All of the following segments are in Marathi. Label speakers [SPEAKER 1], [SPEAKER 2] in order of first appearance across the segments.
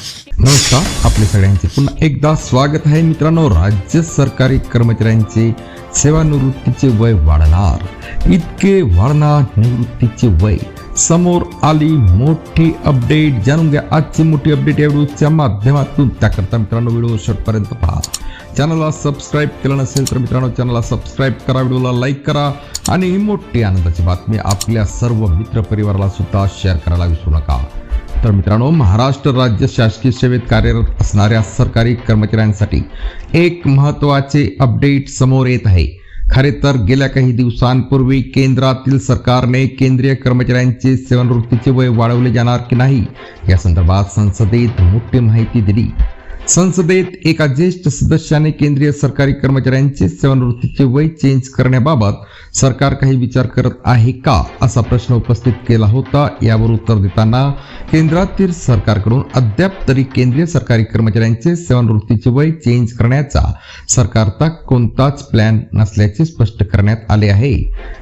[SPEAKER 1] नमस्कार आपले सगळ्यांचे पुन्हा एकदा स्वागत आहे मित्रांनो. राज्य सरकारी कर्मचाऱ्यांचे सेवानिवृत्तीचे वय वाढणार. इतके वाढणार निवृत्तीचे वय. समोर आली मोठी अपडेट जाणून घ्या आजची मोठी अपडेट या व्हिडिओच्या माध्यमातून. त्याकरता मित्रांनो व्हिडिओ शेवटपर्यंत पहा. चॅनलला सबस्क्राईब केलं नसेल तर मित्रांनो चॅनलला सबस्क्राईब करा व्हिडिओला लाईक करा. आणि ही मोठी आनंदाची बातमी आपल्या सर्व मित्रपरिवाराला सुद्धा शेअर करायला विसरू नका. तर मित्रांनो महाराष्ट्र राज्य शासकीय सेवेत कार्यरत असणाऱ्या सरकारी कर्मचाऱ्यांसाठी एक महत्त्वाचे अपडेट समोर येत आहे. खरे तर गेल्या काही दिवसांपूर्वी केंद्रातील सरकारने केंद्रीय कर्मचाऱ्यांचे सेवानिवृत्तीचे वय वाढवले जाणार की नाही या संदर्भात संसदेत मोठी माहिती दिली. संसदेत एका ज्येष्ठ सदस्याने केंद्रीय सरकारी कर्मचाऱ्यांचे सेवानिवृत्तीचे वय चेंज करण्याबाबत सरकार काही विचार करत आहे का असा प्रश्न उपस्थित केला होता. यावर उत्तर देताना केंद्रातील सरकारकडून अद्याप तरी केंद्रीय सरकारी कर्मचाऱ्यांचे सेवानिवृत्तीचे वय चेंज करण्याचा सरकारचा कोणताच प्लॅन नसल्याचे स्पष्ट करण्यात आले आहे.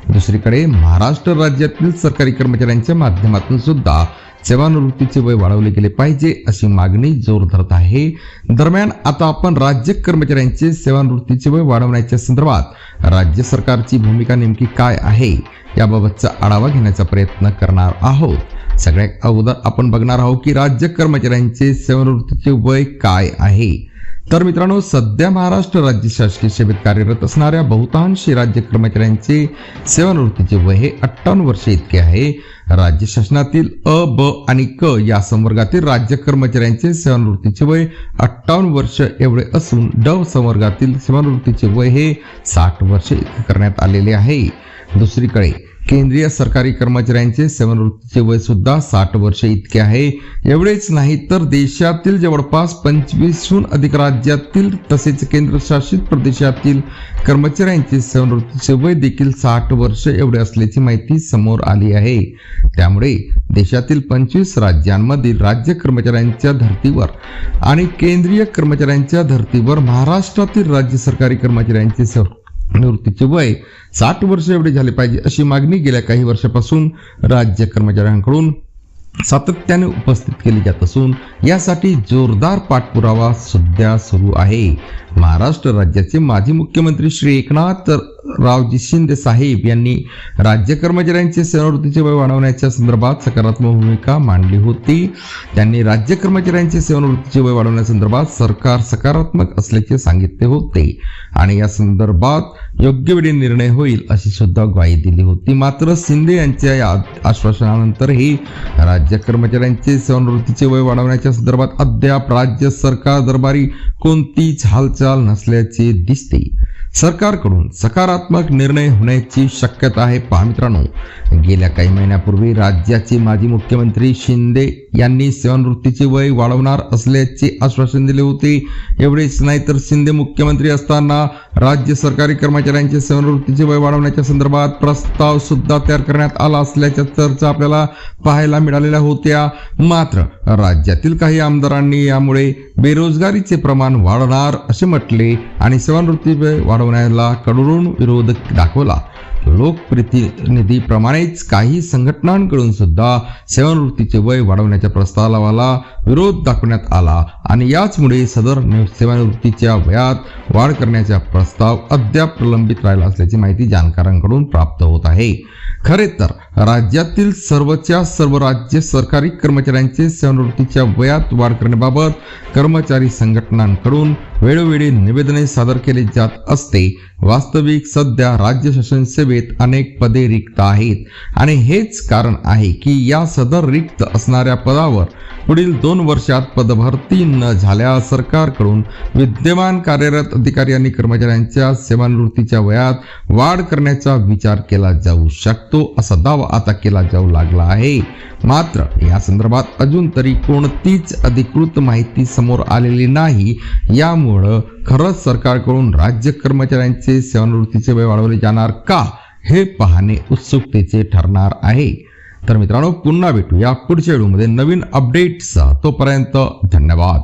[SPEAKER 1] दुसरीकडे महाराष्ट्र राज्यातील सरकारी कर्मचाऱ्यांच्या माध्यमातून सुद्धा सेवानिवृत्तीचे वय वाढवले गेले पाहिजे अशी मागणी जोर धरत आहे. दरम्यान आता आपण राज्य कर्मचाऱ्यांचे सेवानिवृत्तीचे वय वाढवण्याच्या संदर्भात राज्य सरकारची भूमिका नेमकी काय आहे याबाबतचा आढावा घेण्याचा प्रयत्न करणार आहोत. सगळ्यात अगोदर आपण बघणार आहोत की राज्य कर्मचाऱ्यांचे सेवानिवृत्तीचे वय काय आहे. तर मित्रांनो सध्या महाराष्ट्र राज्य शासकीय सेवेत कार्यरत असणाऱ्या बहुतांशी राज्य कर्मचाऱ्यांचे सेवानिवृत्तीचे वय हे अठ्ठावन्न वर्ष इतके आहे. राज्य शासनातील अ ब आणि क या संवर्गातील राज्य कर्मचाऱ्यांचे सेवानिवृत्तीचे वय अठ्ठावन्न वर्ष एवढे असून ड संवर्गातील सेवानिवृत्तीचे वय हे साठ वर्ष इतके करण्यात आलेले आहे. दुसरीकडे केंद्रीय सरकारी कर्मचाऱ्यांचे सेवानिवृत्तीचे वय सुद्धा साठ वर्ष इतके आहे. एवढेच नाही तर देशातील जवळपास पंचवीसहून अधिक राज्यातील तसेच केंद्रशासित प्रदेशातील कर्मचाऱ्यांचे सेवानिवृत्तीचे वय देखील साठ वर्ष एवढे असल्याची माहिती समोर आली आहे. त्यामुळे देशातील पंचवीस राज्यांमधील राज्य कर्मचाऱ्यांच्या धर्तीवर आणि केंद्रीय कर्मचाऱ्यांच्या धर्तीवर महाराष्ट्रातील राज्य सरकारी कर्मचाऱ्यांचे सेवा निवृत्तीचे वय साठ वर्ष एवढे झाले पाहिजे अशी मागणी गेल्या काही वर्षापासून राज्य कर्मचाऱ्यांकडून सातत्याने उपस्थित केली जात असून यासाठी जोरदार पाठपुरावा सध्या सुरू आहे. महाराष्ट्र राज्याचे माजी मुख्यमंत्री श्री एकनाथ रावजी शिंदे साहेब यांनी राज्य कर्मचाऱ्यांचे सेवानिवृत्तीचे वय वाढवण्याच्या संदर्भात सकारात्मक भूमिका मांडली होती. त्यांनी राज्य कर्मचाऱ्यांचे सेवानिवृत्तीचे वय वाढवण्यासंदर्भात सरकार सकारात्मक असल्याचे सांगितले होते. आणि या संदर्भात योग्य वेळी निर्णय होईल अशी सुद्धा ग्वाही दिली होती. मात्र शिंदे यांच्या या आश्वासनानंतरही राज्य कर्मचाऱ्यांचे सेवानिवृत्तीचे वय वाढवण्याच्या संदर्भात अद्याप राज्य सरकार दरबारी कोणतीच हालचाल नसल्याचे दिसते. सरकारकडून सकारात्मक निर्णय होण्याची शक्यता आहे पहा मित्रांनो. गेल्या काही महिन्यापूर्वी राज्याचे माजी मुख्यमंत्री शिंदे यांनी सेवानिवृत्तीचे वय वाढवणार असल्याचे आश्वासन दिले होते. एवढेच नाही तर शिंदे मुख्यमंत्री असताना राज्य सरकारी कर्मचाऱ्यांचे सेवानिवृत्तीचे वय वाढवण्याच्या संदर्भात प्रस्ताव सुद्धा तयार करण्यात आला असल्याच्या चर्चा आपल्याला पाहायला मिळालेल्या होत्या. मात्र राज्यातील काही आमदारांनी यामुळे बेरोजगारीचे प्रमाण वाढणार असे म्हटले आणि सेवानिवृत्ती वय वाढवण्याला कडून विरोध दाखवला. लोकप्रतिनिधीप्रमाणेच काही संघटनांकडून सुद्धा सेवानिवृत्तीचे वय वाढवण्याच्या प्रस्तावाला विरोध दाखवण्यात आला आणि याचमुळे सदर सेवानिवृत्तीच्या वयात वाढ करण्याचा प्रस्ताव अद्याप प्रलंबित राहिला असल्याची माहिती जाणकारांकडून प्राप्त होत आहे. खरे तर राज्यातील सर्वच्या सर्व राज्य सरकारी कर्मचाऱ्यांचे सेवानिवृत्तीच्या वयात वाढ करण्याबाबत कर्मचारी संघटनांकडून वेळोवेळी निवेदने सादर केले जात असते. वास्तविक सध्या राज्य शासन सेवेत अनेक पदे रिक्त आहेत आणि हेच कारण आहे की या सदर रिक्त असणाऱ्या पदावर पुढील दोन वर्षात पदभरती न झाल्या सरकारकडून विद्यमान कार्यरत अधिकारी आणि कर्मचाऱ्यांच्या सेवानिवृत्तीच्या वयात वाढ करण्याचा विचार केला जाऊ शकतो असा दावा आता केला जाऊ लागला आहे. मात्र या संदर्भात अजून तरी कोणतीच अधिकृत माहिती समोर आलेली नाही. यामुळं खरंच सरकारकडून राज्य कर्मचाऱ्यांचे सेवानिवृत्तीचे वय वाढवले जाणार का हे पाहणे उत्सुकतेचे ठरणार आहे. तर मित्रांनो पुन्हा भेटूया पुढच्या व्हिडिओमध्ये नवीन अपडेट्स तोपर्यंत धन्यवाद.